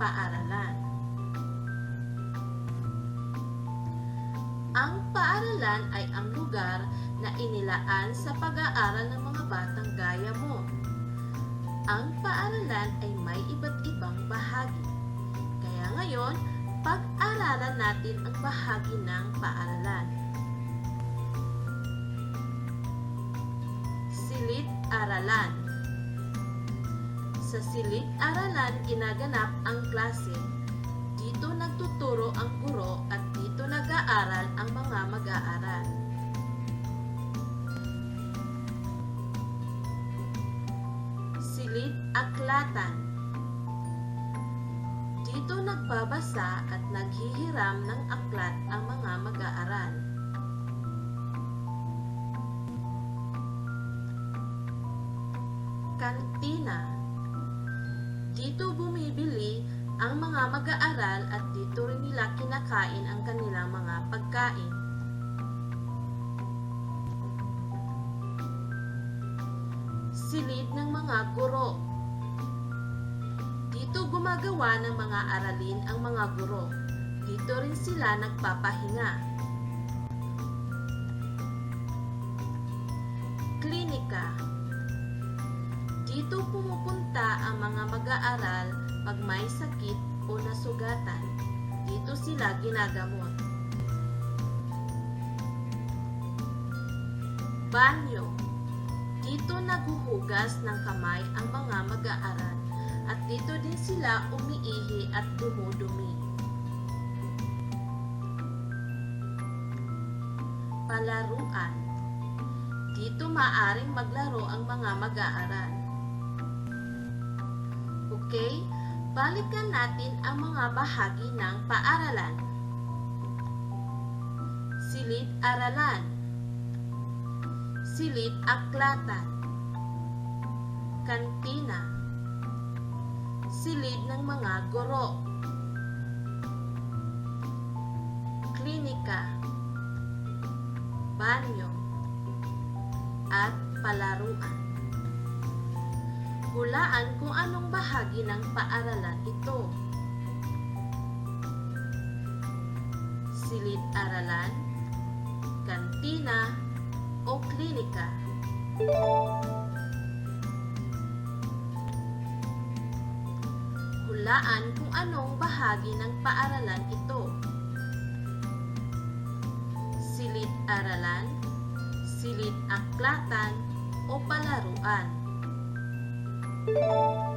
paaralan. Ang paaralan ay ang lugar na inilaan sa pag-aaral ng mga batang gaya mo. Ang paaralan ay may iba't ibang bahagi. Kaya ngayon, pag-aralan natin ang bahagi ng paaralan. Silid-aralan Sa silid-aralan ginaganap ang klase. Dito nagtuturo ang guro at dito nag-aaral ang mga mag-aaral. Silid-aklatan Dito nagbabasa at naghihiram ng aklat ang mga mag-aaral. Kantina Dito bumibili ang mga mag-aaral at dito rin nila kinakain ang kanilang mga pagkain. Silid ng mga guro Dito gumagawa ng mga aralin ang mga guro. Dito rin sila nagpapahinga. Klinika Dito pumupunta mga mag-aaral pag may sakit o nasugatan. Dito sila ginagamot. Banyo Dito naguhugas ng kamay ang mga mag-aaral at dito din sila umiihi at dumudumi. Palaruan Dito maaring maglaro ang mga mag-aaral. Okay? Balikan natin ang mga bahagi ng paaralan. Silid-aralan. Silid-aklatan. Kantina. Silid ng mga guro. Klinika. Banyo. At palaruan Hulaan kung anong bahagi ng paaralan ito. Silid-aralan, kantina, o klinika. Hulaan kung anong bahagi ng paaralan ito. Silid-aralan, silid-aklatan, o palaruan. Música